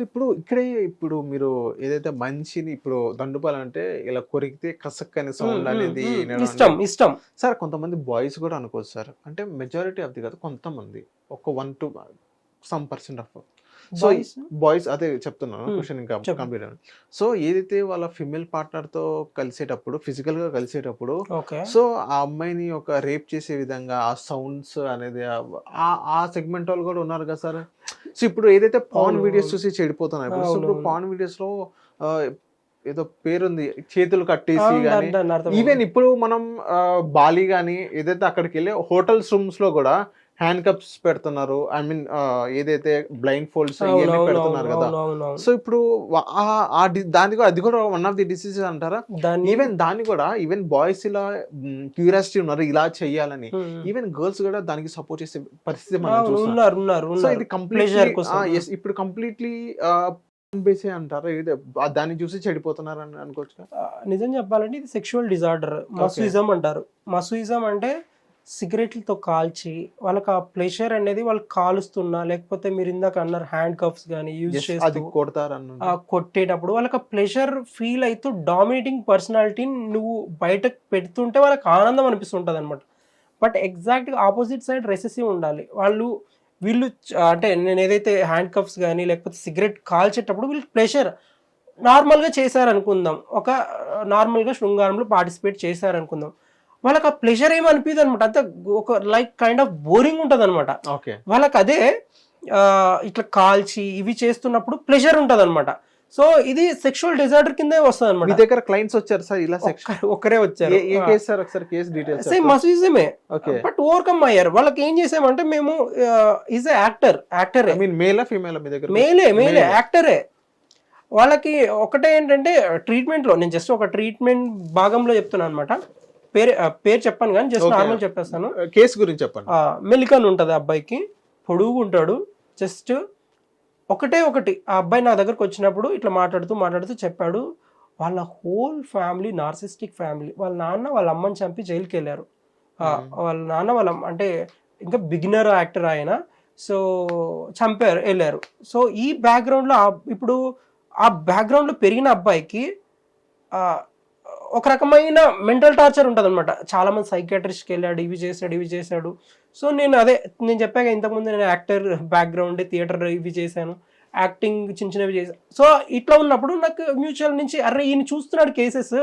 ఇప్పుడు ఇక్కడే ఇప్పుడు మీరు ఏదైతే మనిషిని ఇప్పుడు దండుపాలు అంటే ఇలా కొరికితే కసక్ అనే సౌండ్ అనేది ఇష్టం ఇష్టం సార్ కొంతమంది బాయ్స్ కూడా అనుకోవచ్చు సార్ అంటే మెజారిటీ ఆఫ్ ది కదా కొంతమంది ఒక one two some percent of so? Boys అదే చెప్తున్నాను. క్వశ్చన్ ఇంకా. కంప్లీట్ సో ఏదైతే వాళ్ళ ఫిమేల్ పార్ట్నర్తో కలిసేటప్పుడు ఫిజికల్గా కలిసేటప్పుడు సో ఆ అమ్మాయిని ఒక రేప్ చేసే విధంగా ఆ సౌండ్స్ అనేది ఆ సెగ్మెంట్ వాళ్ళు కూడా ఉన్నారు కదా సార్ సో ఇప్పుడు ఏదైతే పాన్ వీడియోస్. చూసి చెడిపోతున్నారు ఇప్పుడు. పాన్ వీడియోస్లో ఏదో పేరుంది చేతులు కట్టేసి కానీ ఈవెన్ ఇప్పుడు మనం బాలి కానీ ఏదైతే అక్కడికి వెళ్ళి హోటల్స్ రూమ్స్లో కూడా హ్యాండ్ కప్స్ పెడుతున్నారు ఐ మీన్ ఏదైతే బ్లైండ్ ఫోల్డ్స్ ఇవన్నీ పెడుతున్నారు కదా. సో ఇప్పుడు వా- ఆ- ఆ డి- దాని కూడా అది కూడా వన్ ఆఫ్ ది డిసీజెస్ అంటారా? ఈవెన్ దాన్ని కూడా ఈవెన్ బాయ్స్ ఇలా క్యూరియాసిటీ ఉన్నారు ఇలా చెయ్యాలని. మ్మ్. ఈవెన్ గర్ల్స్ కూడా దానికి సపోర్ట్ చేసే పరిస్థితి ఉన్నారు ఉన్నారు సో ఇది కంప్లీట్లీ. ఇప్పుడు కంప్లీట్లీ బేసే అంటారా? ఇది దాన్ని చూసి చెడిపోతున్నారు అని అనుకోవచ్చు నిజం చెప్పాలంటే ఇది సెక్షువల్ డిజార్డర్ మసూయిజం అంటారు. మసూయిజం అంటే సిగరెట్లతో కాల్చి వాళ్ళకి ఆ ప్లెషర్ అనేది వాళ్ళు కాలుస్తున్నా లేకపోతే మీరు ఇందాక అన్నారు హ్యాండ్ కఫ్స్ కానీ యూజ్ చేస్తూ ఆ కొట్టేటప్పుడు వాళ్ళకి ఆ ప్లెషర్ ఫీల్ అవుతూ డామినేటింగ్ పర్సనాలిటీని నువ్వు బయటకు పెడుతుంటే వాళ్ళకి ఆనందం అనిపిస్తుంటుంది అనమాట బట్ ఎగ్జాక్ట్గా ఆపోజిట్ సైడ్ రెసెసివ్ ఉండాలి. వాళ్ళు వీళ్ళు అంటే నేను ఏదైతే హ్యాండ్ కఫ్స్ కానీ లేకపోతే సిగరెట్ కాల్చేటప్పుడు వీళ్ళు ప్లెషర్ నార్మల్గా చేశారనుకుందాం. ఒక నార్మల్గా శృంగారంలో పార్టిసిపేట్ చేశారనుకుందాం. వాళ్ళకి ఆ ప్లెషర్ ఏమి అనిపించదు అనమాట అంత ఒక లైక్ కైండ్ ఆఫ్ బోరింగ్ ఉంటుంది అనమాట ఓకే. వాళ్ళకి అదే ఇట్లా కాల్చి ఇవి చేస్తున్నప్పుడు ప్లెజర్ ఉంటుంది అనమాట సో ఇది సెక్షువల్ డిజార్డర్ కిందే వస్తుంది మీ అనమాట దగ్గర క్లయింట్స్ వచ్చారు సార్? ఇలా ఒక్కరే వచ్చారు. ఏ కేసు సార్? ఒకసారి కేసు డీటెయిల్స్ సేమ్ మసూజమే ఓకే. బట్ ఓవర్కమ్ అయ్యారు. వాళ్ళకి ఏం చేసామంటే మేము ఈజ్ ఎ యాక్టర్ యాక్టరే ఐ మీన్ మేలా ఫీమేల్ మీ దగ్గర? మేలే మేలే. యాక్టరే వాళ్ళకి ఒకటే ఏంటంటే ట్రీట్మెంట్లో నేను జస్ట్ ఒక ట్రీట్మెంట్ భాగంలో చెప్తున్నాను అనమాట పేరు పేరు చెప్పాను కానీ జస్ట్. నార్మల్ చెప్పేస్తాను. కేసు గురించి చెప్పండి. మెలికన్ ఉంటుంది అబ్బాయికి పొడుగు ఉంటాడు. జస్ట్ ఒకటే ఒకటి ఆ అబ్బాయి నా దగ్గరకు వచ్చినప్పుడు ఇట్లా మాట్లాడుతూ మాట్లాడుతూ చెప్పాడు. వాళ్ళ హోల్ ఫ్యామిలీ నార్సిస్టిక్ ఫ్యామిలీ వాళ్ళ నాన్న వాళ్ళ అమ్మని చంపి జైలుకి వెళ్ళారు. Hmm. వాళ్ళ నాన్న వాళ్ళ అంటే ఇంకా బిగినర్ యాక్టర్ ఆయన. సో చంపారు వెళ్ళారు. సో ఈ బ్యాక్గ్రౌండ్లో ఇప్పుడు ఆ బ్యాక్గ్రౌండ్లో పెరిగిన అబ్బాయికి ఆ, ఒక రకమైన మెంటల్ టార్చర్ ఉంటుంది అనమాట చాలామంది సైకాట్రిస్ట్కి వెళ్ళాడు ఇవి చేశాడు ఇవి చేశాడు. సో నేను అదే నేను చెప్పాక ఇంతకుముందు నేను యాక్టర్ బ్యాక్గ్రౌండ్ థియేటర్ ఇవి చేశాను. యాక్టింగ్ చిన్న చిన్నవి చేశాను సో ఇట్లా ఉన్నప్పుడు నాకు మ్యూచువల్ నుంచి అరే ఈయన చూస్తున్నాడు cases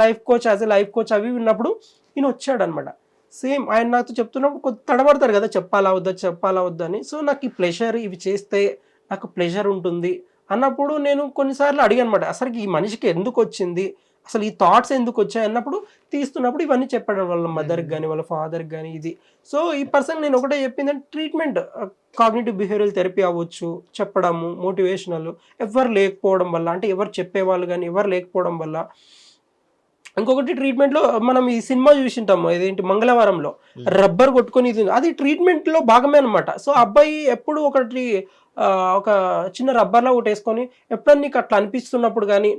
life coach as a life coach అవి ఉన్నప్పుడు ఈయన వచ్చాడు అనమాట సేమ్ ఆయన నాతో చెప్తున్నప్పుడు కొద్ది తడబడతారు కదా చెప్పాలా వద్దా చెప్పాలా వద్దా అని. సో నాకు ఈ ప్లెషర్ ఇవి చేస్తే నాకు ప్లెషర్ ఉంటుంది అన్నప్పుడు నేను కొన్నిసార్లు అడిగాను అనమాట అసలు ఈ మనిషికి ఎందుకు వచ్చింది? అసలు ఈ థాట్స్ ఎందుకు వచ్చాయి అన్నప్పుడు తీస్తున్నప్పుడు ఇవన్నీ చెప్పాడు వాళ్ళ మదర్కి కానీ వాళ్ళ ఫాదర్కి కానీ ఇది. సో ఈ పర్సన్ నేను ఒకటే చెప్పింది ట్రీట్మెంట్ కాగ్నేటివ్ బిహేవియరల్ థెరపీ అవ్వచ్చు చెప్పడము మోటివేషనల్ ఎవరు లేకపోవడం వల్ల అంటే ఎవరు చెప్పేవాళ్ళు కానీ ఎవరు లేకపోవడం వల్ల. ఇంకొకటి ట్రీట్మెంట్లో మనం ఈ సినిమా చూసింటాము ఇదేంటి మంగళవారంలో. రబ్బర్ కొట్టుకొని ఇది అది ట్రీట్మెంట్లో భాగమే అనమాట సో అబ్బాయి ఎప్పుడు ఒకటి ఒక చిన్న రబ్బర్లా ఒకటి వేసుకొని ఎప్పుడన్నా నీకు అట్లా అనిపిస్తున్నప్పుడు కానీ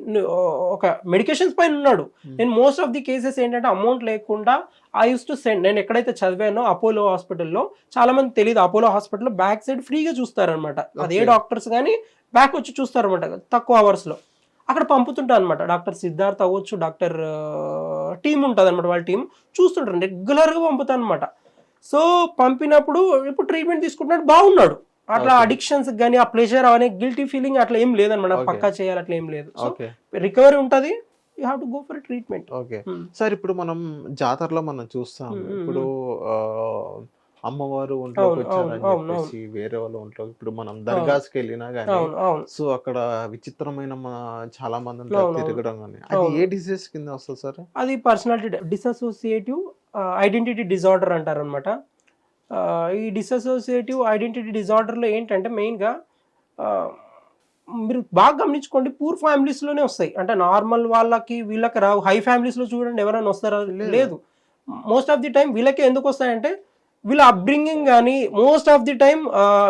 ఒక మెడికేషన్స్ పైన ఉన్నాడు. నేను మోస్ట్ ఆఫ్ ది కేసెస్ ఏంటంటే అమౌంట్ లేకుండా ఐ యూస్ టు సెండ్ నేను ఎక్కడైతే చదివానో అపోలో హాస్పిటల్లో చాలా మంది తెలియదు అపోలో హాస్పిటల్లో బ్యాక్ సైడ్ ఫ్రీగా చూస్తారనమాట అదే. డాక్టర్స్ కానీ బ్యాక్ వచ్చి చూస్తారనమాట తక్కువ అవర్స్లో అక్కడ పంపుతుంటారు అనమాట డాక్టర్ సిద్ధార్థ్ అవ్వచ్చు డాక్టర్ టీం ఉంటుంది అనమాట వాళ్ళ టీం చూస్తుంటారు రెగ్యులర్గా పంపుతాను అనమాట సో పంపినప్పుడు ఇప్పుడు ట్రీట్మెంట్ తీసుకుంటున్నాడు బాగున్నాడు. అట్లా. అడిక్షన్స్ కానీ ఆ ప్లెజర్ అనే గిల్టీ ఫీలింగ్ అట్లా ఏం లేదనమాట. పక్కా చేయాలి అట్లా ఏం లేదు. రికవరీ ఉంటుంది. You have to go for treatment okay sir ఇప్పుడు మనం జాతరలో మనం చూస్తాం మ్మ్, మ్మ్, ఇప్పుడు ఆ, అమ్మవారు ఒంట్లోకి వచ్చారని చెప్పేసి వేరే వాళ్ళ ఒంట్లో ఇప్పుడు మనం దర్గాస్కి వెళ్ళినా కానీ సో అక్కడ విచిత్రమైన మన చాలా మంది. తిరగడం కానీ అది. ఏ డిసీజ్ కింద వస్తుంది సార్ అది పర్సనాలిటీ డిసోసియేటివ్ ఐడెంటిటీ డిజార్డర్ అంటారు అనమాట ఈ డిసోసియేటివ్ ఐడెంటిటీ డిజార్డర్లో ఏంటంటే మెయిన్గా మీరు బాగా గమనించుకోండి పూర్ ఫ్యామిలీస్లోనే వస్తాయి. అంటే నార్మల్ వాళ్ళకి వీళ్ళకి రావు. హై ఫ్యామిలీస్లో చూడండి ఎవరైనా వస్తారా? లేదు. మోస్ట్ ఆఫ్ ది టైం వీళ్ళకి ఎందుకు వస్తాయంటే వీళ్ళ అప్బ్రింగింగ్ కానీ మోస్ట్ ఆఫ్ ది టైం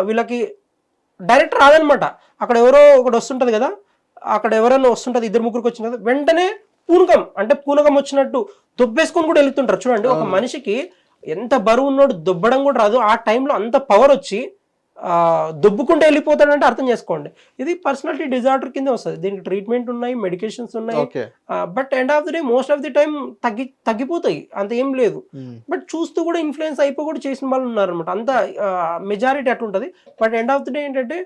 వీళ్ళకి డైరెక్ట్ రాదనమాట. అక్కడ ఎవరో ఒకటి వస్తుంటుంది కదా అక్కడ ఎవరైనా వస్తుంటుంది ఇద్దరు ముగ్గురికి వచ్చిన తర్వాత వెంటనే పూనకం అంటే పూనకం వచ్చినట్టు దొబ్బేసుకొని కూడా వెళ్తుంటారు. చూడండి ఒక. మనిషికి ఎంత బరువు ఉన్నాడు దొబ్బడం కూడా రాదు. ఆ టైంలో అంత పవర్ వచ్చి దుబ్బుకుంటూ వెళ్ళిపోతాడంటే అర్థం చేసుకోండి. ఇది పర్సనాలిటీ డిజార్డర్ కింద వస్తుంది. దీనికి ట్రీట్మెంట్ ఉన్నాయి మెడికేషన్స్ ఉన్నాయి. But end of the day most of the time తగ్గి తగ్గిపోతాయి. అంత ఏం లేదు. బట్ చూస్తూ కూడా ఇన్ఫ్లుయెన్స్ అయిపోయి కూడా చేసిన వాళ్ళు ఉన్నారనమాట అంత మెజారిటీ అట్లుంటుంది. But end of the day ఏంటంటే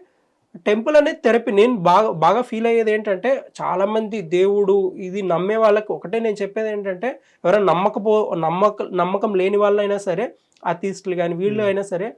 టెంపుల్ అనేది థెరపీ. నేను బాగా బాగా ఫీల్ అయ్యేది ఏంటంటే చాలా మంది దేవుడు ఇది నమ్మే వాళ్ళకి ఒకటే నేను చెప్పేది ఏంటంటే ఎవరైనా నమ్మకపో నమ్మక నమ్మకం లేని వాళ్ళైనా సరే అతీస్టులు కానీ వీళ్ళు అయినా సరే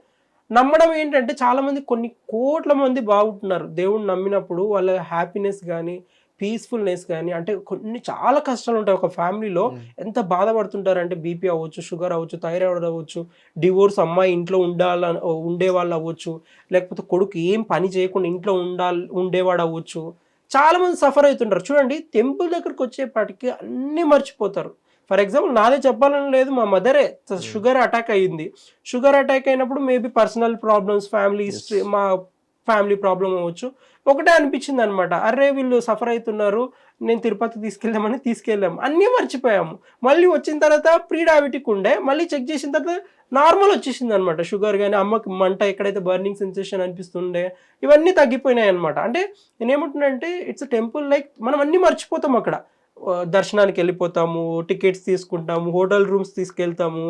నమ్మడం ఏంటంటే చాలా మంది కొన్ని కోట్ల మంది బాగుంటున్నారు. దేవుడిని నమ్మినప్పుడు వాళ్ళ హ్యాపీనెస్ కానీ పీస్ఫుల్నెస్ కానీ అంటే కొన్ని చాలా కష్టాలు ఉంటాయి ఒక ఫ్యామిలీలో ఎంత బాధపడుతుంటారు అంటే బీపీ అవ్వచ్చు షుగర్ అవ్వచ్చు థైరాయిడ్ అవ్వచ్చు డివోర్స్ అమ్మాయి ఇంట్లో ఉండాల ఉండే వాళ్ళు అవ్వచ్చు లేకపోతే కొడుకు ఏం పని చేయకుండా ఇంట్లో ఉండాలి ఉండేవాడు అవ్వచ్చు. చాలా మంది సఫర్ అవుతుంటారు చూడండి టెంపుల్ దగ్గరకు వచ్చేపాటికి అన్నీ మర్చిపోతారు. ఫర్ ఎగ్జాంపుల్ నాదే చెప్పాలని లేదు మా మదరే షుగర్ అటాక్ అయ్యింది. షుగర్ అటాక్ అయినప్పుడు maybe personal problems family history మా ఫ్యామిలీ ప్రాబ్లం అవ్వచ్చు. ఒకటే అనిపించింది అనమాట అరే వీళ్ళు సఫర్ అవుతున్నారు నేను తిరుపతి తీసుకెళ్దామని తీసుకెళ్ళాము అన్నీ మర్చిపోయాము. మళ్ళీ వచ్చిన తర్వాత ప్రీ డయాబెటిక్ ఉండే మళ్ళీ చెక్ చేసిన తర్వాత నార్మల్ వచ్చేసింది అనమాట షుగర్ కానీ అమ్మకి మంట ఎక్కడైతే బర్నింగ్ సెన్సేషన్ అనిపిస్తుండే ఇవన్నీ తగ్గిపోయినాయి అనమాట అంటే నేనేమంటున్నానంటే ఇట్స్ టెంపుల్ లైక్ మనం అన్నీ మర్చిపోతాం అక్కడ. దర్శనానికి వెళ్ళిపోతాము టికెట్స్ తీసుకుంటాము హోటల్ రూమ్స్ తీసుకెళ్తాము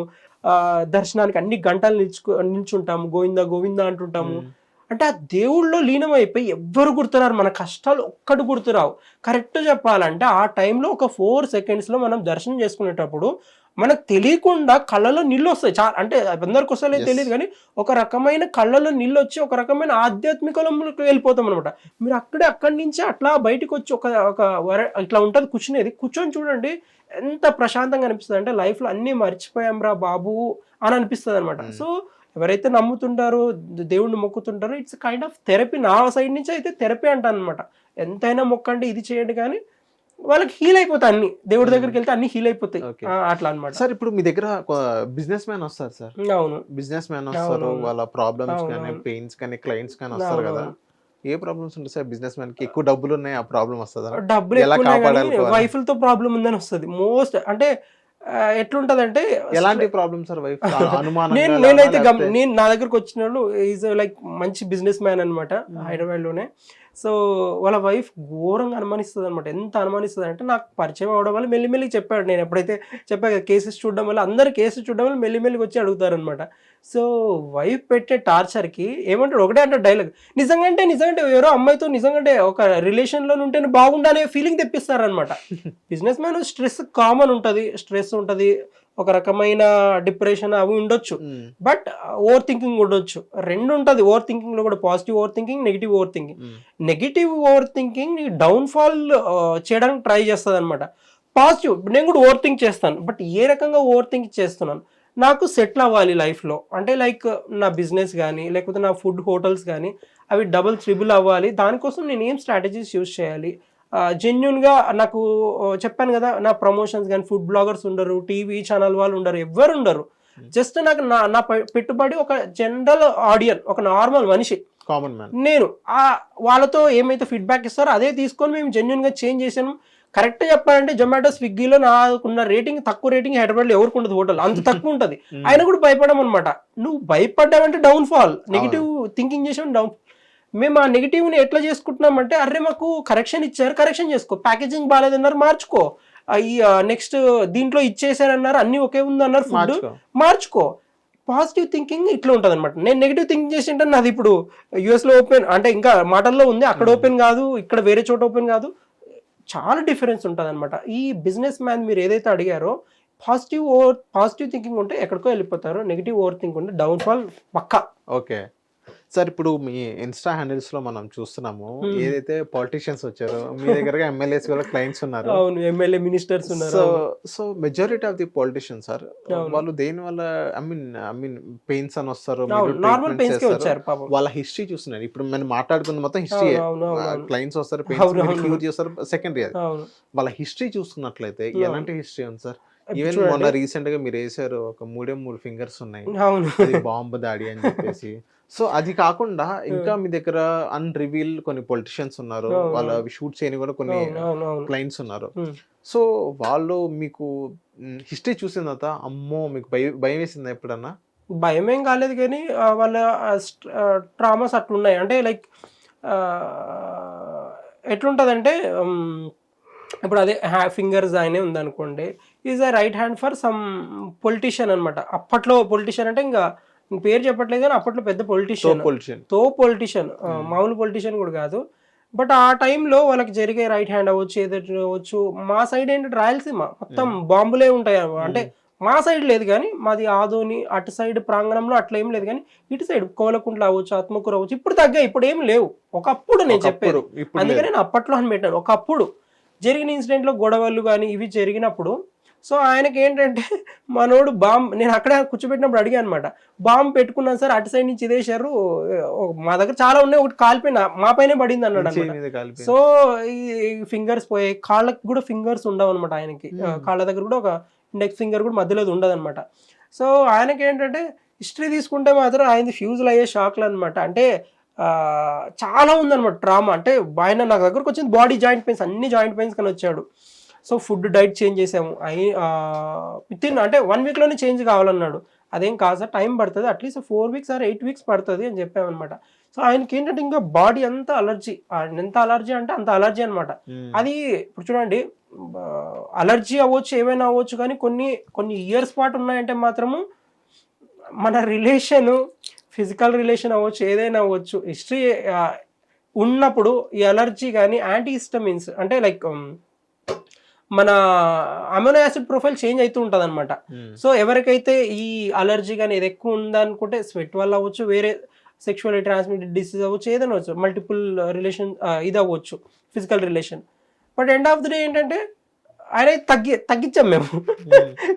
దర్శనానికి అన్ని గంటలు నిల్చుకో నిల్చుంటాము గోవిందా గోవిందా అంటుంటాము. అంటే ఆ దేవుళ్ళలో లీనమైపోయి ఎవ్వరు గుర్తురారు. మన కష్టాలు ఒక్కటి గుర్తురావు. కరెక్ట్ చెప్పాలంటే ఆ టైంలో ఒక ఫోర్ సెకండ్స్లో మనం దర్శనం చేసుకునేటప్పుడు మనకు తెలియకుండా కళ్ళలో నీళ్ళు వస్తాయి చాలా అంటే అందరికి వస్తాయో. తెలియదు కానీ ఒక రకమైన కళ్ళలో నీళ్ళు వచ్చి ఒక రకమైన ఆధ్యాత్మికంలోకి వెళ్ళిపోతాం అనమాట మీరు అక్కడే అక్కడి నుంచి అట్లా బయటకు వచ్చి ఒక ఒక వర ఇట్లా ఉంటుంది కూర్చునేది. కూర్చొని చూడండి ఎంత ప్రశాంతంగా అనిపిస్తుంది అంటే లైఫ్లో అన్నీ మర్చిపోయాం రా బాబు అని అనిపిస్తుంది అనమాట Hmm. సో ఎవరైతే నమ్ముతుంటారో దేవుణ్ణి మొక్కుతుంటారో ఇట్స్ కైండ్ ఆఫ్ థెరపీ నా సైడ్ నుంచి అయితే థెరపీ అంటాను అనమాట ఎంతైనా మొక్కండి ఇది చేయండి కానీ వాళ్ళకి హీల్ అయిపోతాయి అన్ని. దేవుడి దగ్గరికి వెళ్తే అన్ని హీల్ అయిపోతాయి. అట్లా అనమాట సార్ ఇప్పుడు మీ దగ్గర బిజినెస్ మ్యాన్ వస్తారు సార్. అవును. బిజినెస్ మ్యాన్ వస్తారు. వాళ్ళ ప్రాబ్లమ్స్ కానీ. పెయిన్స్ కానీ క్లయింట్స్ కానీ వస్తారు కదా. ఏ ప్రాబ్లమ్స్ ఉంటాయి సార్ బిజినెస్ మ్యాన్కి? ఎక్కువ డబ్బులు ఉన్నాయి ఆ ప్రాబ్లం వస్తుందా? డబ్బులు వాళ్ళని? వైఫ్లతో ప్రాబ్లం ఉందని వస్తుంది. మోస్ట్ అంటే ఎట్లుంటదంటే ఎలాంటి ప్రాబ్లమ్ సార్ వైఫ్? నేను నేనైతే నేను నా దగ్గరకు వచ్చిన వాళ్ళు ఈజ్ లైక్ మంచి బిజినెస్ మ్యాన్ అనమాట హైదరాబాద్లోనే సో వాళ్ళ వైఫ్ ఘోరంగా అనుమానిస్తుంది అనమాట ఎంత అనుమానిస్తుంది అంటే నాకు పరిచయం అవడం వల్ల మెల్లిమెల్లి చెప్పాడు. నేను ఎప్పుడైతే చెప్పా కేసెస్ చూడడం వల్ల అందరు కేసెస్ చూడడం వల్ల మెల్లిమెల్లికి వచ్చి అడుగుతారు అనమాట సో వైఫ్ పెట్టే టార్చర్కి ఏమంటాడు? ఒకటే అంటే డైలాగ్. నిజంగా అంటే నిజంగా అంటే ఎవరో అమ్మాయితో నిజంగా అంటే ఒక రిలేషన్లో ఉంటేనే బాగుండనే feeling తెప్పిస్తారనమాట business man stress common ఉంటుంది. స్ట్రెస్ ఉంటుంది. ఒక రకమైన డిప్రెషన్ అవి ఉండొచ్చు. బట్ ఓవర్ థింకింగ్ ఉండొచ్చు. రెండు ఉంటుంది ఓవర్ థింకింగ్లో కూడా positive over thinking negative over thinking negative over thinking నీ డౌన్ఫాల్ చేయడానికి ట్రై చేస్తుంది అనమాట పాజిటివ్ నేను కూడా ఓవర్ థింక్ చేస్తాను. బట్ ఏ రకంగా ఓవర్ థింక్ చేస్తున్నాను? నాకు సెటిల్ అవ్వాలి లైఫ్లో. అంటే లైక్ నా బిజినెస్ కానీ లేకపోతే నా ఫుడ్ హోటల్స్ కానీ అవి డబుల్ త్రిబుల్ అవ్వాలి. దానికోసం నేను ఏం స్ట్రాటజీస్ యూస్ చేయాలి? జెన్యున్గా నాకు చెప్పాను కదా నా ప్రమోషన్స్ కానీ ఫుడ్ బ్లాగర్స్ ఉండరు టీవీ ఛానల్ వాళ్ళు ఉండరు ఎవ్వరు ఉండరు. జస్ట్ నాకు నా నా పెట్టుబడి ఒక జనరల్ ఆడియన్ ఒక నార్మల్ మనిషి. కామన్ మ్యాన్ నేను ఆ వాళ్ళతో ఏమైతే ఫీడ్బ్యాక్ ఇస్తారో అదే తీసుకొని మేము జెన్యున్గా చేంజ్ చేసాము కరెక్ట్ చెప్పాలంటే జొమాటో స్విగ్గీలో నాకున్న రేటింగ్ తక్కువ రేటింగ్ హైదరాబాద్లో ఎవరికి ఉండదు హోటల్ అంత తక్కువ ఉంటుంది. ఆయన కూడా భయపడడం అనమాట నువ్వు భయపడ్డావంటే డౌన్ ఫాల్ నెగిటివ్ థింకింగ్ చేసాం డౌన్ మేము ఆ నెగిటివ్ని ఎట్లా చేసుకుంటున్నామంటే అరే మాకు కరెక్షన్ ఇచ్చారు కరెక్షన్ చేసుకో. ప్యాకేజింగ్ బాగాలేదన్నారు మార్చుకో. ఈ నెక్స్ట్ దీంట్లో ఇచ్చేసారన్నారు అన్ని ఒకే ఉందన్నారు ఫుడ్ మార్చుకో. పాజిటివ్ థింకింగ్ ఇట్లా ఉంటుంది అనమాట నేను నెగిటివ్ థింకింగ్ చేసి అంటే నాది ఇప్పుడు US లో ఓపెన్ అంటే ఇంకా మాటల్లో ఉంది అక్కడ ఓపెన్ కాదు ఇక్కడ వేరే చోట ఓపెన్ కాదు. చాలా డిఫరెన్స్ ఉంటుంది అనమాట ఈ బిజినెస్ మ్యాన్ మీరు ఏదైతే అడిగారో పాజిటివ్ ఓవర్ పాజిటివ్ థింకింగ్ ఉంటే ఎక్కడికో వెళ్ళిపోతారు నెగిటివ్ ఓవర్ థింక్ ఉంటే డౌన్ ఫాల్ పక్కా. ఓకే. సార్ ఇప్పుడు మీ ఇన్స్టా హ్యాండిల్స్లో మనం చూస్తున్నాము Hmm. ఏదైతే పాలిటీషియన్స్ వచ్చారో మీ దగ్గరగా ఎమ్మెల్యేస్ కూడా క్లయింట్స్ ఉన్నారు అవును ఎమ్మెల్యే మినిస్టర్స్ ఉన్నారు so so majority of the politicians sir. వాళ్ళు దేని వల్ల I mean I mean pains అని వస్తారు నార్మల్ పెయిన్స్కి వచ్చారు వాళ్ళ హిస్టరీ చూస్తున్నారు ఇప్పుడు మనం మాట్లాడుకున్న మొత్తం హిస్టరీ. క్లయింట్స్ వస్తారు పెయిన్స్. క్యూర్ చేస్తారు సెకండరీ అది వాళ్ళ హిస్టరీ చూసుకున్నట్లయితే అవును. ఎలాంటి హిస్టరీ ఉంది సార్ ఈవెన్ చూడండి. మొన్న రీసెంట్గా మీరు వేసారు ఒక మూడే మూడు ఫింగర్స్ ఉన్నాయి బాంబు దాడి అని చెప్పేసి సో అది కాకుండా ఇంకా మీ దగ్గర అన్రివీల్ కొన్ని పొలిటీషియన్స్ ఉన్నారు. వాళ్ళ షూట్ చేయని కూడా కొన్ని క్లయింట్స్ ఉన్నారు. Hmm. సో వాళ్ళు మీకు హిస్టరీ చూసిన తర్వాత అమ్మో మీకు భయం భయం వేసిందా ఎప్పుడన్నా? భయం ఏం కాలేదు కానీ వాళ్ళ ట్రామాస్ అట్లున్నాయి. అంటే లైక్ ఎట్లుంటుందంటే ఇప్పుడు అదే హ్యా ఫింగర్స్ ఆయనే ఉందనుకోండి. Is a right hand for some politician అనమాట అప్పట్లో పొలిటీషియన్ అంటే ఇంకా పేరు చెప్పట్లేదు కానీ అప్పట్లో పెద్ద పొలిటీషియన్ పొలిటిషియన్తో పొలిటీషియన్ మామూలు పొలిటీషియన్ కూడా కాదు. బట్ ఆ టైంలో వాళ్ళకి జరిగే రైట్ హ్యాండ్ అవ్వచ్చు ఏదైతే అవ్వచ్చు మా సైడ్ ఏంటంటే రాయలసీమ. మొత్తం బాంబులే ఉంటాయి అంటే మా సైడ్ లేదు కానీ మాది ఆదోని అటు సైడ్ ప్రాంగణంలో అట్లా ఏం లేదు కానీ ఇటు సైడ్ కోలకుంట్ల అవ్వచ్చు ఆత్మకూర అవ్వచ్చు ఇప్పుడు తగ్గా ఇప్పుడు ఏం లేవు. ఒకప్పుడు నేను చెప్పేది. ఇప్పుడు అందుకే నేను అప్పట్లో అని పెట్టాను. ఒకప్పుడు జరిగిన ఇన్సిడెంట్లో గొడవలు కానీ ఇవి జరిగినప్పుడు సో ఆయనకి ఏంటంటే మనోడు బాంబ్ నేను అక్కడ కూర్చోబెట్టినప్పుడు అడిగాను అనమాట బాంబ్ పెట్టుకున్నాను సార్ అటు సైడ్ నుంచి ఇదేశారు మా దగ్గర చాలా ఉన్నాయి ఒకటి కాలిపోయిన మా పైనే పడింది అన్నాడు సో ఈ ఫింగర్స్ పోయాయి కాళ్ళకి కూడా ఫింగర్స్ ఉండవు అనమాట ఆయనకి. కాళ్ళ దగ్గర కూడా ఒక ఇండెక్స్ ఫింగర్ కూడా మధ్యలో ఉండదు అనమాట సో ఆయనకి ఏంటంటే హిస్టరీ తీసుకుంటే మాత్రం ఆయనది ఫ్యూజులు అయ్యే షాక్లు అనమాట అంటే చాలా ఉందన్నమాట ట్రామా. అంటే ఆయన నాకు దగ్గరకు వచ్చింది బాడీ జాయింట్ పెయిన్స్ అన్ని జాయింట్ పెయిన్స్ కానీ వచ్చాడు. సో ఫుడ్ డైట్ చేంజ్ చేసాము. అయి విత్ ఇన్ అంటే వన్ వీక్లోనే చేంజ్ కావాలన్నాడు. అదేం కాదు సార్ టైం పడుతుంది. At least four weeks or eight weeks పడుతుంది అని చెప్పామన్నమాట. సో ఆయనకి ఏంటంటే ఇంకా బాడీ అంతా అలర్జీ ఎంత అలర్జీ అంటే అంత అలర్జీ అనమాట ఉమ్. అది ఇప్పుడు చూడండి అలర్జీ అవ్వచ్చు ఏమైనా అవ్వచ్చు కానీ కొన్ని కొన్ని ఇయర్స్ పాటు ఉన్నాయంటే మాత్రము మన రిలేషన్ ఫిజికల్ రిలేషన్ అవ్వచ్చు ఏదైనా అవ్వచ్చు హిస్టరీ ఉన్నప్పుడు ఈ అలర్జీ కానీ యాంటీ హిస్టమిన్స్ అంటే లైక్ మన అమినో యాసిడ్ ప్రొఫైల్ చేంజ్ అవుతూ ఉంటుంది అనమాట. సో ఎవరికైతే ఈ అలర్జీ కానీ ఇది ఎక్కువ ఉందనుకుంటే స్వెట్ వల్ల అవ్వచ్చు వేరే సెక్షువల్లీ ట్రాన్స్మిటెడ్ డిసీజ్ అవ్వచ్చు ఏదైనా అవ్వచ్చు మల్టిపుల్ రిలేషన్ ఇది అవ్వచ్చు physical relation. But end of the day ఏంటంటే ఆయన తగ్గి తగ్గించాం మేము.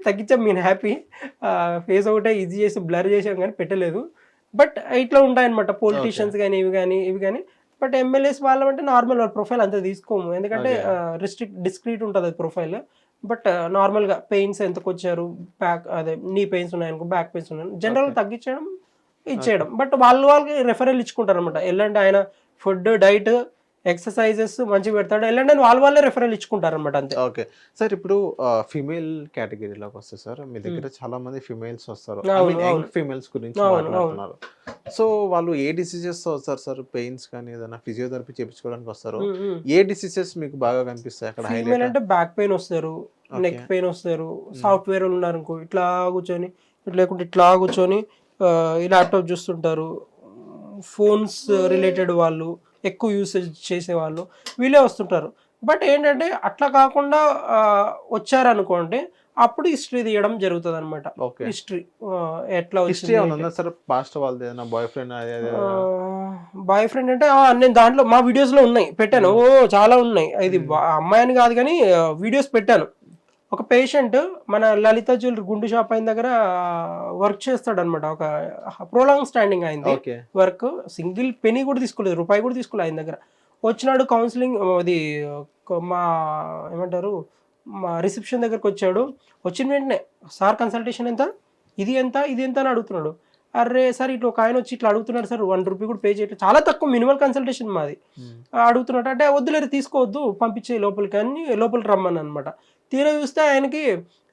తగ్గించాం మేము హ్యాపీ. ఫేస్ ఒకటే ఇది చేసి బ్లర్ చేసాం కానీ పెట్టలేదు. బట్ ఇట్లా ఉంటాయన్నమాట పొలిటీషియన్స్ కానీ ఇవి కానీ ఇవి కానీ బట్ ఎమ్మెల్యేస్ వాళ్ళ అంటే నార్మల్ వాళ్ళ ప్రొఫైల్ అంతా తీసుకోము. ఎందుకంటే రిస్ట్రిక్ట్ డిస్క్రీట్ ఉంటుంది అది ప్రొఫైల్ బట్ నార్మల్గా పెయిన్స్ ఎంతకు వచ్చారు బ్యాక్ అదే నీ పెయిన్స్ ఉన్నాయనుకో బ్యాక్ పెయిన్స్ ఉన్నాయి. జనరల్ తగ్గించడం ఇచ్చేయడం. బట్ వాళ్ళు వాళ్ళకి రెఫరల్ ఇచ్చుకుంటారు అనమాట వెళ్ళండి ఆయన ఫుడ్ డైట్ ఎక్సర్సైజెస్ మంచిగా పెడతాడు. అని వాళ్ళు వాళ్ళే రెఫరల్ ఇచ్చుకుంటారు అనమాట అంతే. ఓకే. సార్ ఇప్పుడు ఫీమేల్ కేటగిరీలోకి వస్తే సార్ మీ దగ్గర చాలా మంది ఫీమేల్స్ వస్తారు. అవును. ఫీమేల్స్ గురించి. మాట్లాడుతున్నారు. సో వాళ్ళు ఏ డిసీజెస్తో వస్తారు సార్? పెయిన్స్ కానీ ఏదైనా ఫిజియోథెరపీ చేయించుకోవడానికి వస్తారు? ఏ డిసీజెస్ మీకు బాగా కనిపిస్తాయి అక్కడ ఫీమేల్ అంటే బ్యాక్ పెయిన్ వస్తారు నెక్ పెయిన్ వస్తారు సాఫ్ట్వేర్ ఉన్నారు అనుకో ఇట్లా కూర్చొని ఇట్లా లేకుంటే ఇట్లా కూర్చొని ల్యాప్టాప్ చూస్తుంటారు. ఫోన్స్ రిలేటెడ్ వాళ్ళు ఎక్కువ యూసేజ్ చేసేవాళ్ళు వీళ్ళే వస్తుంటారు. బట్ ఏంటంటే అట్లా కాకుండా వచ్చారనుకోండి అప్పుడు హిస్టరీ తీయడం జరుగుతుంది అనమాట హిస్టరీ ఎట్లా హిస్టరీ సార్? పాస్ట్ వాళ్ళది ఏదైనా బాయ్ ఫ్రెండ్ బాయ్ ఫ్రెండ్ అంటే నేను దాంట్లో మా వీడియోస్లో ఉన్నాయి పెట్టాను. ఓ చాలా ఉన్నాయి. ఇది బా- అమ్మాయి అని కాదు కానీ వీడియోస్ పెట్టాను. ఒక పేషెంట్ మన లలిత జ్యువెలరీ గుండు షాప్ అయిన దగ్గర వర్క్ చేస్తాడు అనమాట ఒక ప్రోలాంగ్ స్టాండింగ్ అయింది. వర్క్ సింగిల్ పెనీ కూడా తీసుకోలేదు రూపాయి కూడా తీసుకోలేదు ఆయన దగ్గర. వచ్చినాడు కౌన్సిలింగ్ అది మా ఏమంటారు మా రిసెప్షన్ దగ్గరకు వచ్చాడు. వచ్చిన వెంటనే సార్ కన్సల్టేషన్ ఎంత? ఇది ఎంత? ఇది ఎంత? అని అడుగుతున్నాడు. అరే సార్ ఇట్లా ఒక ఆయన వచ్చి ఇట్లా అడుగుతున్నాడు సార్ వన్ రూపీ కూడా పే చేయట్లేదు. చాలా తక్కువ మినిమల్ కన్సల్టేషన్ మాది. అడుగుతున్నాడు. అంటే వద్దులేరు తీసుకోవద్దు పంపించే లోపలికి అని లోపలికి రమ్మని అనమాట తీరా చూస్తే ఆయనకి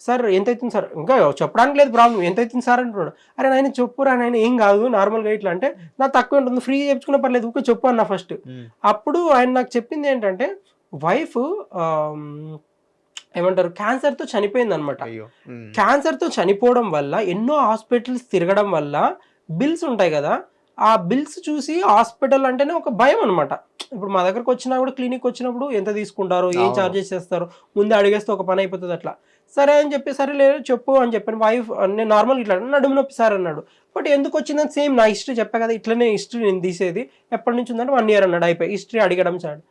సార్ ఎంత అవుతుంది సార్? ఇంకా చెప్పడానికి లేదు ప్రాబ్లం ఎంత అవుతుంది సార్? అంటున్నాడు. అరే నాయన చెప్పురా నాయన ఏం కాదు నార్మల్గా ఇట్లా అంటే నా తక్కువ ఉంటుంది ఫ్రీ చెప్పుకున్న పర్లేదు ఊరికే చెప్పు అన్న ఫస్ట్. అప్పుడు ఆయన నాకు చెప్పింది ఏంటంటే వైఫ్ ఏమంటారు క్యాన్సర్తో చనిపోయింది అనమాట అయ్యో ఉమ్. క్యాన్సర్తో చనిపోవడం వల్ల ఎన్నో హాస్పిటల్స్ తిరగడం వల్ల బిల్స్ ఉంటాయి కదా ఆ బిల్స్ చూసి హాస్పిటల్ అంటేనే ఒక భయం అనమాట ఇప్పుడు మా దగ్గరకు వచ్చినా కూడా క్లినిక్ వచ్చినప్పుడు ఎంత తీసుకుంటారు ఏం. చార్జెస్ చేస్తారు ముందే అడిగేస్తే ఒక పని అయిపోతుంది అట్లా. సరే అని చెప్పి సరే లేదు చెప్పు అని చెప్పాను. వైఫ్ నేను నార్మల్ ఇట్లా నడుము నొప్పి సార్ అన్నాడు. బట్ ఎందుకు వచ్చిందని సేమ్ నా హిస్టరీ చెప్పా కదా ఇట్లనే హిస్టరీ నేను తీసేది. ఎప్పటి నుంచి ఉందంటే వన్ ఇయర్ అన్నాడు అయిపోయి హిస్టరీ అడగడం చాడు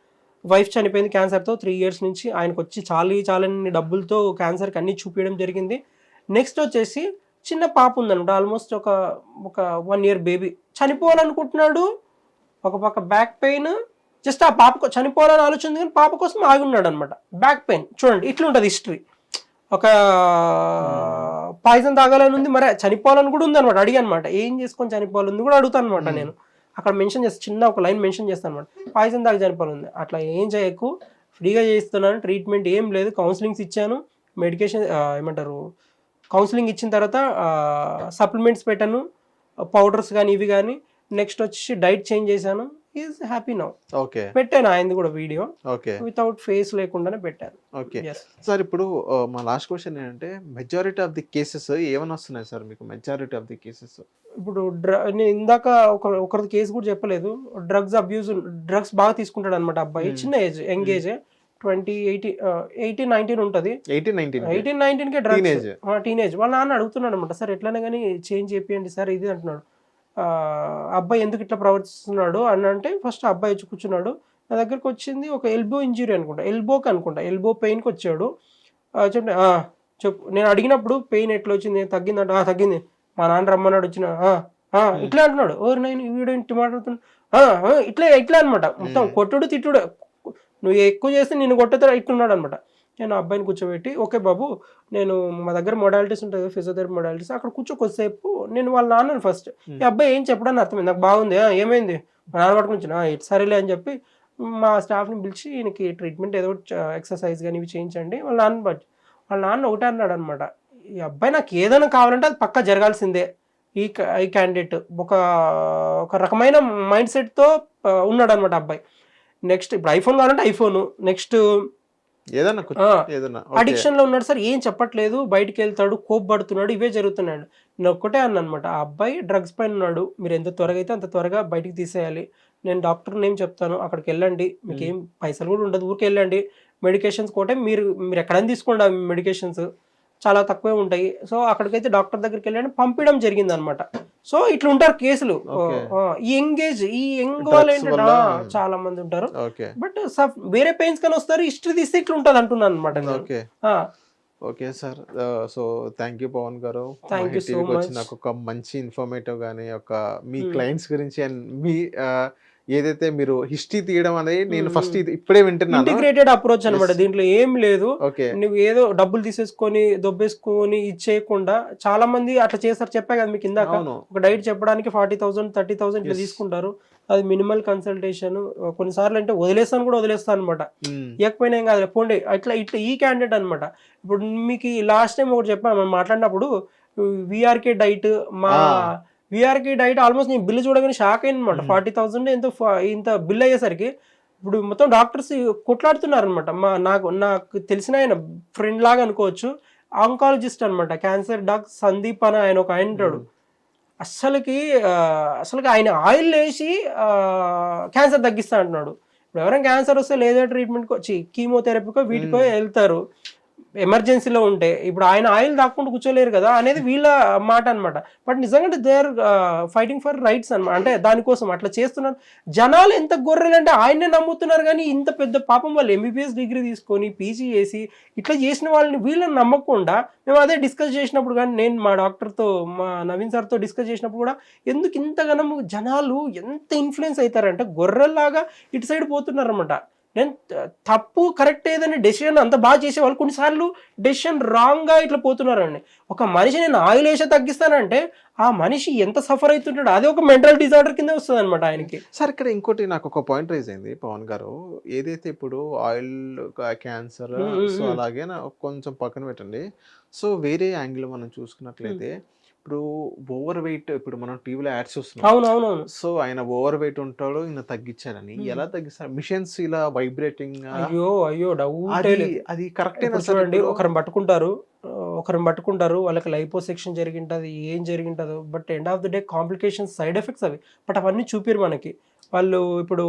వైఫ్ చనిపోయింది క్యాన్సర్తో త్రీ ఇయర్స్ నుంచి ఆయనకు వచ్చి చాలీ చాలని డబ్బులతో క్యాన్సర్కి అన్ని చూపించడం జరిగింది. నెక్స్ట్ వచ్చేసి చిన్న పాప ఉందన్నమాట ఆల్మోస్ట్ ఒక ఒక వన్ ఇయర్ బేబీ చనిపోవాలనుకుంటున్నాడు ఒక పక్క బ్యాక్ పెయిన్ జస్ట్ ఆ పాప చనిపోవాలని ఆలోచన ఉంది కానీ పాప కోసం ఆగి ఉన్నాడు అనమాట బ్యాక్ పెయిన్ చూడండి ఇట్లుంటుంది హిస్టరీ ఒక పాయిజన్ తాగాలని ఉంది మరి చనిపోవాలని కూడా ఉంది అనమాట అడిగి అనమాట ఏం చేసుకొని చనిపోవాలని కూడా అడుగుతాను అనమాట నేను. అక్కడ మెన్షన్ చేస్తాను చిన్న ఒక లైన్ మెన్షన్ చేస్తాను అనమాట పాయిజన్ తాగి చనిపోవాలి అట్లా ఏం చేయకు. ఫ్రీగా చేస్తున్నాను ట్రీట్మెంట్ ఏం లేదు కౌన్సిలింగ్స్ ఇచ్చాను మెడికేషన్ ఏమంటారు కౌన్సిలింగ్ ఇచ్చిన తర్వాత సప్లిమెంట్స్ పెట్టాను పౌడర్స్ కానీ ఇవి కానీ నెక్స్ట్ వచ్చి డైట్ చేంజ్ చేశాను. Is happy now okay. పెట్టాను ఆయనది కూడా వీడియో. ఓకే. వితౌట్ ఫేస్ లేకుండానే పెట్టాను. ఓకే. సార్ ఇప్పుడు మా లాస్ట్ క్వశ్చన్ ఏంటంటే మెజారిటీ ఆఫ్ ది కేసెస్ ఏమైనా వస్తున్నాయి సార్ మీకు? మెజారిటీ ఆఫ్ ది కేసెస్ ఇప్పుడు డ్ర నేను ఇందాక ఒక ఒకరిది కేసు కూడా చెప్పలేదు. డ్రగ్స్ అబ్యూజ్ డ్రగ్స్ బాగా తీసుకుంటాడు అనమాట అబ్బాయి. Hmm. చిన్న age young age twenty eighty eighteen nineteen ఉంటుంది. Eighteen nineteen eighteen drugs. Teenage వాళ్ళ నాన్న అడుగుతున్నాడు అనమాట సార్ ఎట్లనే కానీ చేంజ్ చేపియండి సార్ ఇది అంటున్నాడు. అబ్బాయి ఎందుకు ఇట్లా ప్రవర్తిస్తున్నాడు? అని అంటే ఫస్ట్ అబ్బాయి వచ్చి కూర్చున్నాడు నా దగ్గరకు వచ్చింది ఒక ఎల్బో ఇంజురీ అనుకుంటా ఎల్బోకి అనుకుంటా ఎల్బో పెయిన్కి వచ్చాడు. చెప్పండి "ఆ, చెప్పు నేను అడిగినప్పుడు పెయిన్ ఎట్లా వచ్చింది తగ్గిందంట "ఆ, తగ్గింది మా నాన్న రమ్మన్నాడు వచ్చిన ఇట్లా అంటున్నాడు. ఓ నేను వీడియో ఇంటి మాట్లాడుతున్నా "ఆ, ఆ," ఇట్లా ఇట్లా అనమాట మొత్తం. కొట్టుడు తిట్టుడు నువ్వు ఎక్కువ చేస్తే నేను కొట్టుతాడు ఇట్టున్నాడు అనమాట. నేను అబ్బాయిని కూర్చోబెట్టి ఓకే బాబు నేను మా దగ్గర మొడాలిటీస్ ఉంటుంది ఫిజియోథెరపీ మొడాలిటీస్ అక్కడ కూర్చో కొద్దిసేపు. నేను వాళ్ళ నాన్నని ఫస్ట్ ఈ అబ్బాయి ఏం చెప్పడానికి అర్థమైంది? నాకు బాగుంది "ఆ, ఏమైంది? మా నాన్న పట్టుకుని ఇటు సరేలే అని చెప్పి మా స్టాఫ్ని పిలిచి ఈయనకి ట్రీట్మెంట్ ఏదో ఎక్సర్సైజ్ కానీ ఇవి చేయించండి వాళ్ళ నాన్న బట్ వాళ్ళ నాన్న ఒకటే అన్నాడు అనమాట ఈ అబ్బాయి నాకు ఏదైనా కావాలంటే అది పక్కా జరగాల్సిందే. ఈ ఈ క్యాండిడేట్ ఒక ఒక రకమైన మైండ్ సెట్తో ఉన్నాడు అనమాట అబ్బాయి. నెక్స్ట్ ఇప్పుడు ఐఫోన్ కావాలంటే ఐఫోన్. నెక్స్ట్ ఏదన్నా. అడిక్షన్లో ఉన్నాడు సార్ ఏం చెప్పట్లేదు. బయటికి వెళ్తాడు కోప్పడుతున్నాడు ఇవే జరుగుతున్నాడు. నేను ఒక్కటే అన్న అనమాట ఆ అబ్బాయి డ్రగ్స్ పైన ఉన్నాడు. మీరు ఎంత త్వరగా అయితే అంత త్వరగా బయటికి తీసేయాలి. నేను డాక్టర్ నేమ్ చెప్తాను అక్కడికి వెళ్ళండి. మీకు ఏం పైసలు కూడా ఉండదు ఊరికి వెళ్ళండి. మెడికేషన్స్ కూడా మీరు మీరు ఎక్కడైనా తీసుకోండి మెడికేషన్స్. చాలా తక్కువే ఉంటాయి. సో అక్కడికైతే డాక్టర్ దగ్గరికి వెళ్ళండి పంపించడం జరిగింది అనమాట సో ఇట్లా ఉంటారు కేసులు. ఈ ఎంగేజ్ ఈ యంగ్ వాళ్ళు ఏంటంటే చాలా మంది ఉంటారు. బట్ వేరే పెయిన్స్ కానీ వస్తారు హిస్టరీ తీస్తే ఇట్లా ఉంటుంది అంటున్నాను అనమాట okay okay sir. So thank you Pavan garu. టీవీకి. నాకు ఒక మంచి ఇన్ఫర్మేటివ్ గానీ ఒక మీ Hmm. క్లయింట్స్ గురించి అండ్ మీ ఏదైతే మీరు హిస్టరీ తీయడం అనేది నేను. ఫస్ట్ ఇప్పుడే వింటున్నాను. ఇంటిగ్రేటెడ్ అప్రోచ్ అనమాట. దీంట్లో ఏం లేదు. నువ్వు ఏదో డబ్బులు తీసేసుకొని దొబ్బేసుకొని ఇచ్చేయకుండా చాలా మంది అట్లా చేస్తారు. చెప్పా కదా మీకు ఇందాక. ఒక డైట్ చెప్పడానికి ఫార్టీ థౌసండ్ థర్టీ థౌసండ్ ఇట్లా. తీసుకుంటారు. అది మినిమల్ కన్సల్టేషన్ కొన్నిసార్లు అంటే వదిలేస్తాను కూడా వదిలేస్తాను అనమాట. ఇవ్వకపోయినా ఏం కాదు పోండి. అట్లా ఇట్లా ఈ క్యాండిడేట్ అనమాట ఇప్పుడు మీకు లాస్ట్ టైం ఒకటి చెప్పాను. మనం మాట్లాడినప్పుడు విఆర్కే డైట్ మా. విఆర్కే డైట్ ఆల్మోస్ట్ నేను బిల్లు చూడగానే షాక్ అయింది అనమాట. ఫార్టీ థౌసండ్ ఎంతో ఇంత బిల్ అయ్యేసరికి ఇప్పుడు మొత్తం డాక్టర్స్ కొట్లాడుతున్నారు అనమాట మా నాకు నాకు తెలిసిన ఆయన ఫ్రెండ్ లాగా అనుకోవచ్చు. ఆంకాలజిస్ట్ అనమాట క్యాన్సర్ డాక్టర్ సందీప్ అని ఆయన ఒక ఆయన ఉంటాడు. అస్సలకి అసలుకి ఆయన ఆయిల్ వేసి క్యాన్సర్ తగ్గిస్తా అంటున్నాడు. ఇప్పుడు ఎవరైనా క్యాన్సర్ వస్తే లేజర్ ట్రీట్మెంట్కి వచ్చి కీమోథెరపీకో వీటికో వెళ్తారు. ఎమర్జెన్సీలో ఉంటే ఇప్పుడు ఆయన ఆయిల్ దాక్కుండా కూర్చోలేరు కదా అనేది వీళ్ళ మాట అనమాట బట్ నిజంగా they are fighting for rights అనమాట అంటే దానికోసం అట్లా చేస్తున్నారు. జనాలు ఎంత గొర్రెలు అంటే ఆయన్నే నమ్ముతున్నారు కానీ ఇంత పెద్ద పాపం వాళ్ళు ఎంబీబీఎస్ డిగ్రీ తీసుకొని పీజీ చేసి ఇట్లా చేసిన వాళ్ళని వీళ్ళని నమ్మకుండా మేము అదే డిస్కస్ చేసినప్పుడు కానీ నేను మా డాక్టర్తో మా నవీన్ సార్తో డిస్కస్ చేసినప్పుడు కూడా ఎందుకు ఇంతగానము జనాలు ఎంత ఇన్ఫ్లుయెన్స్ అవుతారంటే గొర్రెల్లాగా ఇటు సైడ్ పోతున్నారన్నమాట. నేను త- తప్పు కరెక్ట్ ఏదని డెసిషన్ అంత బాగా చేసేవాళ్ళు కొన్నిసార్లు డెసిషన్ రాంగ్గా ఇట్లా పోతున్నారండి. ఒక మనిషి నేను ఆయిల్ వేసే తగ్గిస్తానంటే ఆ మనిషి ఎంత సఫర్ అవుతుంటాడో అది ఒక మెంటల్ డిజార్డర్ కింద వస్తుంది అనమాట ఆయనకి. సార్ ఇక్కడ ఇంకోటి నాకు ఒక పాయింట్ రైజ్ అయింది పవన్ గారు. ఏదైతే ఇప్పుడు ఆయిల్ క్యాన్సర్ సో. అలాగే కొంచెం పక్కన పెట్టండి. సో వేరే యాంగిల్ మనం చూసుకున్నట్లయితే ఇప్పుడు ఓవర్ వెయిట్ ఇప్పుడు మనం టీవీలో యాడ్స్ చూస్తున్నాం. సో ఆయన ఓవర్ వెయిట్ ఉంటాడు ఈయన తగ్గించారని. ఎలా తగ్గిస్తారు? మిషన్స్ ఇలా వైబ్రేటింగ్? అయ్యో అయ్యో డౌటే అది చూడండి ఇప్పుడు? ఒకరిని పట్టుకుంటారు ఒకరిని పట్టుకుంటారు వాళ్ళకి లైపో సెక్షన్ జరిగింటది ఏం జరిగింటదో. But end of the day complications side effects అవి. బట్ అవన్నీ చూపిరు మనకి. వాళ్ళు ఇప్పుడు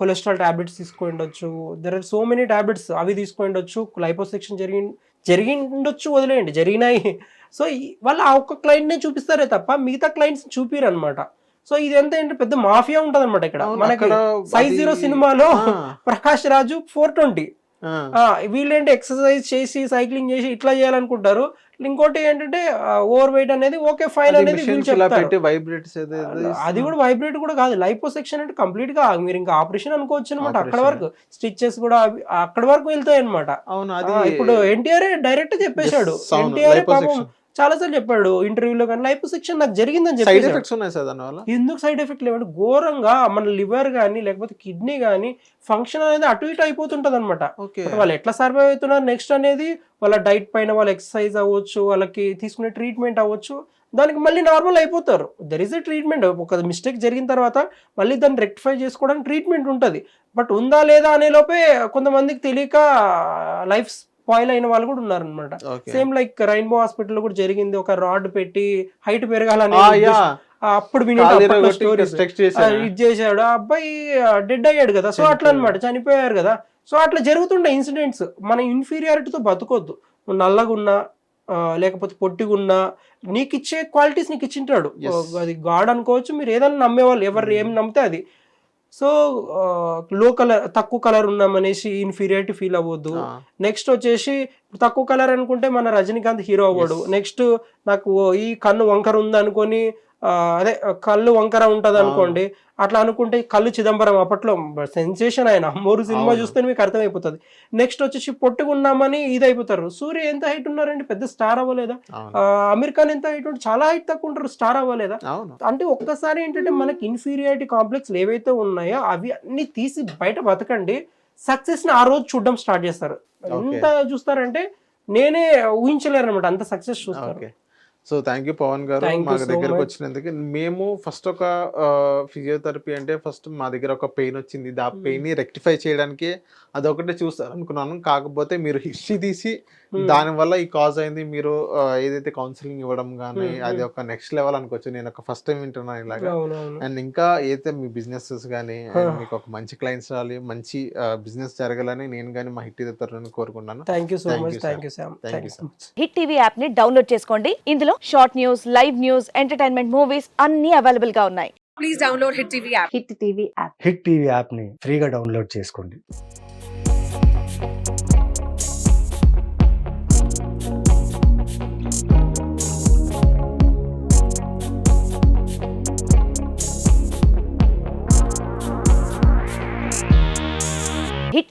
cholesterol tablets తీసుకుండొచ్చు there are so many tablets అవి తీసుకుండొచ్చు లైపో సెక్షన్ జరిగి జరిగి ఉండొచ్చు వదిలేయండి. జరిగినాయి. సో వాళ్ళు ఆ ఒక్క క్లయింట్నే చూపిస్తారే తప్ప మిగతా క్లయింట్స్ చూపిరు అనమాట సో ఇది ఎంత ఏంటి పెద్ద మాఫియా ఉంటది అనమాట ఇక్కడ మనకి సైజ్ జీరో సినిమాలో ప్రకాష్ రాజు ఫోర్ ట్వంటీ వీళ్ళేంటి ఎక్సర్సైజ్ చేసి సైక్లింగ్ చేసి ఇట్లా చేయాలనుకుంటారు. ఇంకోటి ఏంటంటే ఓవర్ వెయిట్ అనేది ఓకే ఫైన్ అనేది అది కూడా వైబ్రేట్ కూడా కాదు. లైపో సెక్షన్ అంటే కంప్లీట్గా మీరు ఇంకా ఆపరేషన్ అనుకోవచ్చు అనమాట అక్కడ. వరకు స్టిచెస్ కూడా అక్కడ వరకు వెళ్తాయి అనమాట అవును అది ఇప్పుడు ఎన్టీఆర్ డైరెక్ట్ చెప్పేశాడు. ఎన్టీఆర్ పాపం. చాలాసార్లు చెప్పాడు ఇంటర్వ్యూలో కానీ లైఫ్ సెక్షన్ నాకు జరిగిందని సైడ్ చెప్పి ఎఫెక్ట్స్ ఉన్నాయి సార్ దానివల్ల? ఎందుకు సైడ్ ఎఫెక్ట్ లేవంటే ఘోరంగా మన లివర్ కానీ లేకపోతే కిడ్నీ కానీ ఫంక్షన్ అనేది అటు ఇటు అయిపోతుంటది అనమాట ఓకే వాళ్ళు ఎట్లా సర్వైవ్ అవుతున్నారు నెక్స్ట్ అనేది వాళ్ళ డైట్ పైన వాళ్ళ ఎక్సర్సైజ్ అవ్వచ్చు వాళ్ళకి తీసుకునే ట్రీట్మెంట్ అవ్వచ్చు దానికి మళ్ళీ నార్మల్ అయిపోతారు. దర్ ఇస్ ఎ ట్రీట్మెంట్ ఒక మిస్టేక్ జరిగిన తర్వాత మళ్ళీ దాన్ని రెక్టిఫై చేసుకోవడానికి ట్రీట్మెంట్ ఉంటుంది. బట్ ఉందా లేదా అనే లోపే కొంతమందికి తెలియక లైఫ్ స్పాయిల్ అయిన వాళ్ళు కూడా ఉన్నారనమాట okay. Same like Rainbow Hospital కూడా జరిగింది. ఒక రాడ్ పెట్టి హైట్ పెరగాలని అప్పుడు ఇది చేశాడు. ఆ అబ్బాయి డెడ్ అయ్యాడు కదా. సో అట్లా అన్నమాట. చనిపోయారు కదా. సో అట్లా జరుగుతుండే ఇన్సిడెంట్స్ మన ఇన్ఫీరియారిటీతో బతుకోవద్దు నువ్వు నల్లగున్నా లేకపోతే పొట్టిగున్నా నీకు ఇచ్చే క్వాలిటీస్ నీకు ఇచ్చింటాడు. అది గాడ్ అనుకోవచ్చు. మీరు ఏదైనా నమ్మేవాళ్ళు. ఎవరు ఏం నమ్మితే అది. సో లో కలర్ తక్కువ కలర్ ఉన్నామనేసి ఇన్ఫీరియారిటీ ఫీల్ అవ్వద్దు. నెక్స్ట్ వచ్చేసి తక్కువ కలర్ అనుకుంటే మన రజనీకాంత్ హీరో అవ్వడు. నెక్స్ట్ నాకు ఈ కన్ను వంకర ఉంది అనుకొని అదే కళ్ళు వంకర ఉంటది అనుకోండి అట్లా అనుకుంటే కళ్ళు చిదంబరం అప్పట్లో సెన్సేషన్ ఆయన. అమ్మోరు సినిమా. చూస్తే మీకు అర్థమైపోతుంది. నెక్స్ట్ వచ్చేసి పొట్టుకున్నామని ఇది అయిపోతారు సూర్య ఎంత హైట్ ఉన్నారండి? పెద్ద స్టార్ అవ్వలేదా? అమీర్ ఖాన్ ఎంత హైట్ ఉంటారు చాలా హైట్ తక్కువ ఉంటారు స్టార్ అవ్వలేదా? అంటే ఒక్కసారి ఏంటంటే మనకి ఇన్ఫీరియారిటీ కాంప్లెక్స్ ఏవైతే ఉన్నాయో అవి అన్ని తీసి బయట బతకండి సక్సెస్ని ఆ రోజు చూడడం స్టార్ట్ చేస్తారు. ఎంత చూస్తారంటే నేనే ఊహించలేరు అనమాట అంత సక్సెస్ చూస్తారు. సో థ్యాంక్ యూ పవన్ గారు మా దగ్గరకు. వచ్చినందుకు మేము ఫస్ట్ ఒక ఫిజియోథెరపీ అంటే ఫస్ట్ మా దగ్గర ఒక పెయిన్ వచ్చింది ఆ Hmm. పెయిన్ని రెక్టిఫై చేయడానికి అదొకటే చూస్తారు అనుకున్నాను కాకపోతే మీరు హిస్టరీ తీసి Hmm. దాని వల్ల ఈ కాజ్ అయింది మీరు ఏదైతే కౌన్సిలింగ్ ఇవ్వడం కానీ Hmm, అది hmm. ఒక నెక్స్ట్ లెవెల్ అనుకోవచ్చు నేను ఒక ఫస్ట్ టైం వింటున్నాను ఇలాగా అండ్ ఇంకా అయితే మీ బిజినెసెస్ కానీ. మీకు ఒక మంచి క్లయింట్స్ రావాలి మంచి బిజినెస్ జరగాలని నేను కానీ మా హిట్ తరఫున కోరుకున్నాను thank you so much. Thank you Sam Thank thank you sir. So much Hit TV యాప్ని డౌన్లోడ్ చేసుకోండి ఇందులో short news live news entertainment movies అన్ని అవైలబుల్గా ఉన్నాయి please download Hit TV app. Hit TV app Hit TV యాప్ని ఫ్రీగా download చేసుకోండి